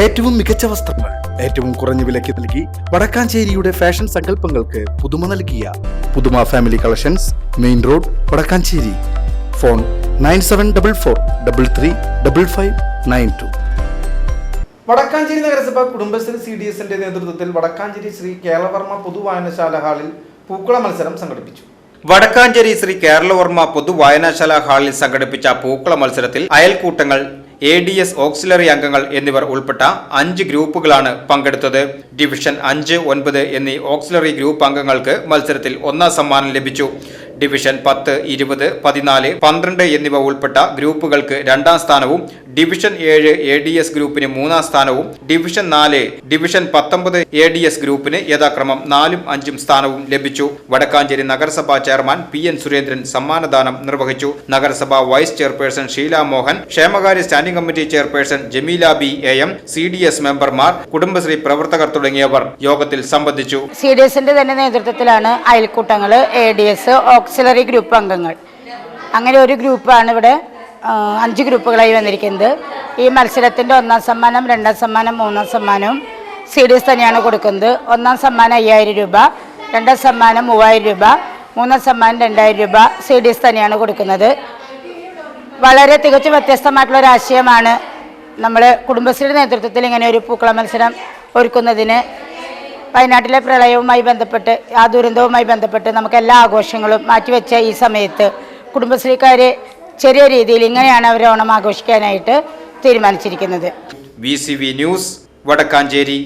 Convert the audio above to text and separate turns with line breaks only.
ഏറ്റവും മികച്ച വസ്ത്രങ്ങൾ ഏറ്റവും കുറഞ്ഞ വിലയ്ക്ക് നൽകി വടക്കാഞ്ചേരിയുടെ ഫാഷൻ സങ്കല്പങ്ങൾക്ക് പുതുമ നൽകിയ പുതുമ family collections main road Vadakkanchery. Phone nine seven double four double three double five nine two.
Vadakkanchery നഗരസഭ കുടുംബശ്രീ സി ഡി എസിന്റെ നേതൃത്വത്തിൽ വടക്കാഞ്ചേരി ശ്രീ കേരളവർമ്മ പൊതുവായനശാല ഹാളിൽ പൂക്കള മത്സരം സംഘടിപ്പിച്ചു.
വടക്കാഞ്ചേരി ശ്രീ കേരളവർമ്മ പൊതു വായനശാല ഹാളിൽ സംഘടിപ്പിച്ച പൂക്കള മത്സരത്തിൽ അയൽക്കൂട്ടങ്ങൾ എ ഡി എസ് ഓക്സിലറി അംഗങ്ങൾ എന്നിവർ ഉൾപ്പെട്ട അഞ്ച് ഗ്രൂപ്പുകളാണ് പങ്കെടുത്തത്. ഡിവിഷൻ അഞ്ച് ഒൻപത് എന്നീ ഓക്സിലറി ഗ്രൂപ്പ് അംഗങ്ങൾക്ക് മത്സരത്തിൽ ഒന്നാം സമ്മാനം ലഭിച്ചു. ഡിവിഷൻ പത്ത് ഇരുപത് പതിനാല് പന്ത്രണ്ട് എന്നിവ ഉൾപ്പെട്ട ഗ്രൂപ്പുകൾക്ക് രണ്ടാം സ്ഥാനവും ഡിവിഷൻ ഏഴ് എ ഡി എസ് ഗ്രൂപ്പിന് മൂന്നാം സ്ഥാനവും ഡിവിഷൻ നാല് ഡിവിഷൻ പത്തൊമ്പത് എ ഡി എസ് ഗ്രൂപ്പിന് യഥാക്രമം നാലും അഞ്ചും സ്ഥാനവും ലഭിച്ചു. വടക്കാഞ്ചേരി നഗരസഭാ ചെയർമാൻ പി എൻ സുരേന്ദ്രൻ സമ്മാനദാനം നിർവഹിച്ചു. നഗരസഭാ വൈസ് ചെയർപേഴ്സൺ ഷീല മോഹൻ ക്ഷേമകാര്യ standing committee chairperson Jameela B A M C D S മെമ്പർമാർ കുടുംബശ്രീ പ്രവർത്തകർ തുടങ്ങിയവർ യോഗത്തിൽ സംബന്ധിച്ചു.
സി ഡി എസിന്റെ തന്നെ നേതൃത്വത്തിലാണ് അയൽക്കൂട്ടങ്ങൾ A D S auxiliary group അംഗങ്ങൾ. അങ്ങനെ ഒരു ഗ്രൂപ്പാണ് ഇവിടെ അഞ്ച് ഗ്രൂപ്പുകളായി വന്നിരിക്കുന്നത്. ഈ മത്സരത്തിന്റെ ഒന്നാം സമ്മാനം രണ്ടാം സമ്മാനം മൂന്നാം സമ്മാനവും സി ഡി എസ് തന്നെയാണ് കൊടുക്കുന്നത്. ഒന്നാം സമ്മാനം അയ്യായിരം രൂപ രണ്ടാം സമ്മാനം മൂവായിരം രൂപ മൂന്നാം സമ്മാനം രണ്ടായിരം രൂപ സി ഡി എസ് തന്നെയാണ് കൊടുക്കുന്നത്. വളരെ തികച്ചും വ്യത്യസ്തമായിട്ടുള്ള ഒരു ആശയമാണ് നമ്മൾ കുടുംബശ്രീയുടെ നേതൃത്വത്തിൽ ഇങ്ങനെ ഒരു പൂക്കള മത്സരം ഒരുക്കുന്നതിന്. വയനാട്ടിലെ പ്രളയവുമായി ബന്ധപ്പെട്ട് ആ ദുരന്തവുമായി ബന്ധപ്പെട്ട് നമുക്ക് എല്ലാ ആഘോഷങ്ങളും മാറ്റിവെച്ച ഈ സമയത്ത് കുടുംബശ്രീക്കാർ ചെറിയ രീതിയിൽ ഇങ്ങനെയാണ് അവർ ഓണം ആഘോഷിക്കാനായിട്ട് തീരുമാനിച്ചിരിക്കുന്നത്.
V news Vadakkanchery.